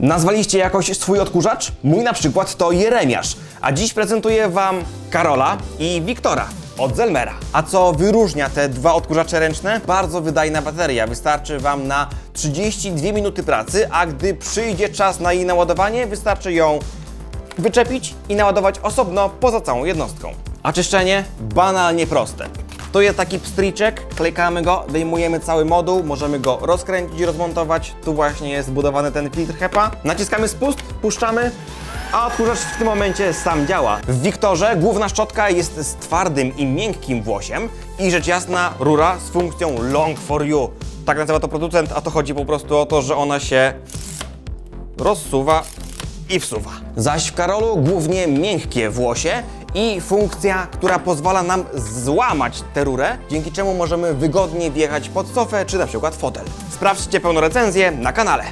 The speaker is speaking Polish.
Nazwaliście jakoś swój odkurzacz? Mój na przykład to Jeremiasz, a dziś prezentuję Wam Karola i Wiktora od Zelmera. A co wyróżnia te dwa odkurzacze ręczne? Bardzo wydajna bateria, wystarczy Wam na 32 minuty pracy, a gdy przyjdzie czas na jej naładowanie, wystarczy ją wyczepić i naładować osobno poza całą jednostką. A czyszczenie? Banalnie proste. To jest taki pstryczek, klikamy go, wyjmujemy cały moduł, możemy go rozkręcić, rozmontować. Tu właśnie jest zbudowany ten filtr HEPA. Naciskamy spust, puszczamy, a odkurzacz w tym momencie sam działa. W Wiktorze główna szczotka jest z twardym i miękkim włosiem i rzecz jasna rura z funkcją long for you. Tak nazywa to producent, a to chodzi po prostu o to, że ona się rozsuwa i wsuwa. Zaś w Karolu głównie miękkie włosie i funkcja, która pozwala nam złamać tę rurę, dzięki czemu możemy wygodnie wjechać pod sofę czy na przykład fotel. Sprawdźcie pełną recenzję na kanale.